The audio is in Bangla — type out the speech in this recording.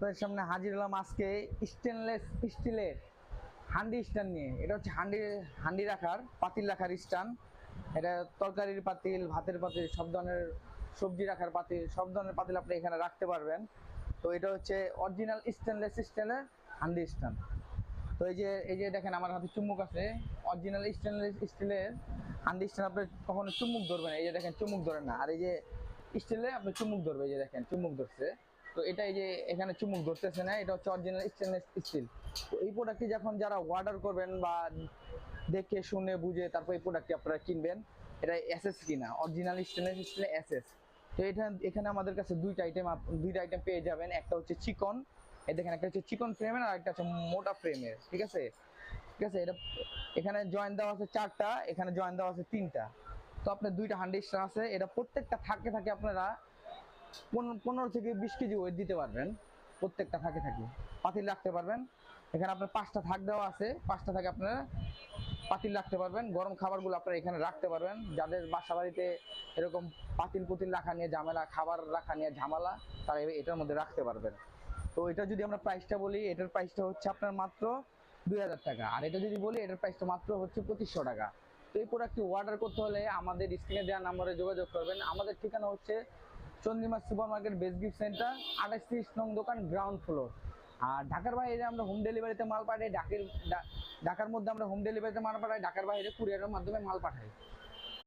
আপনাদের সামনে হাজির হলাম আজকে স্টেনলেস স্টিলের হান্ডি স্ট্যান্ড নিয়ে। এটা হচ্ছে হান্ডি হান্ডি রাখার, পাতিল রাখার স্ট্যান্ড এটা তরকারির পাতিল, ভাতের পাতিল, সব ধরনের সবজি রাখার পাতিল, সব ধরনের পাতিল আপনি এখানে রাখতে পারবেন। তো এটা হচ্ছে অরিজিনাল স্টেনলেস স্টিলের হান্ডি স্ট্যান্ড তো এই যে এই যে দেখেন আমার হাতে চুম্বক আছে। অরিজিনাল স্টেনলেস স্টিলের হান্ডি স্ট্যান্ড আপনি কখনো চুম্বক ধরবেন এই যে দেখেন চুম্বক ধরেন না। আর এই যে স্টিলে আপনি চুম্বক ধরবে এই যে দেখেন, চুম্বক ধরছে। তো এটা এই যে এখানে চুমুক ধরতেছে না, এটা হচ্ছে অরিজিনাল স্টেনলেস স্টিল তো এই প্রোডাক্টটি যখন যারা অর্ডার করবেন বা দেখে, শুনে, বুঝে, তারপর এই প্রোডাক্টটি আপনারা কিনবেন, এটা এসএস কিনা? অরিজিনাল স্টেনলেস স্টিলের এসএস তো এটা, এখানে আমাদের কাছে দুইটা আইটেম দুইটা আইটেম পেয়ে যাবেন। একটা হচ্ছে চিকন, এই দেখেন, একটা হচ্ছে চিকন ফ্রেমের আর একটা হচ্ছে মোটা ফ্রেমের ঠিক আছে? ঠিক আছে, এটা, এখানে জয়েন দেওয়া আছে চারটা, এখানে জয়েন দেওয়া আছে তিনটা। তো আপনার দুইটা হান্ড্রেড আছে, এটা প্রত্যেকটা থাকে থাকে আপনারা পনেরো থেকে বিশ কেজি ওয়েট দিতে পারবেন। প্রত্যেকটা থাকে থাকে। পাতিল রাখতে পারবেন। এখানে আপনার পাঁচটা থাক দেওয়া আছে। পাঁচটা থাকে আপনারা পাতিল রাখতে পারবেন। গরম খাবারগুলো আপনারা এখানে রাখতে পারবেন। যাদের বাসা বাড়িতে এরকম পাতিল পুতিল রাখা নিয়ে ঝামেলা, খাবার রাখা নিয়ে ঝামেলা, তারা এটার মধ্যে রাখতে পারবেন। তো এটা যদি আমরা প্রাইসটা বলি, এটার প্রাইসটা হচ্ছে আপনার মাত্র দুই হাজার টাকা। আর এটা যদি বলি, এটার প্রাইসটা মাত্র হচ্ছে পঁচিশশো টাকা। তো এই প্রোডাক্টটি অর্ডার করতে হলে আমাদের স্ক্রিনে দেওয়া নাম্বারে যোগাযোগ করবেন। আমাদের ঠিকানা হচ্ছে Chandrima super market base gift centre, আঠাশ তিরিশ নং দোকান গ্রাউন্ড ফ্লোর আর ঢাকার বাইরে আমরা হোম ডেলিভারিতে মাল পাঠাই ঢাকের ঢাকার মধ্যে আমরা হোম ডেলিভারিতে মাল পাঠাই, ঢাকার বাইরে কুরিয়ারের মাধ্যমে মাল পাঠাই।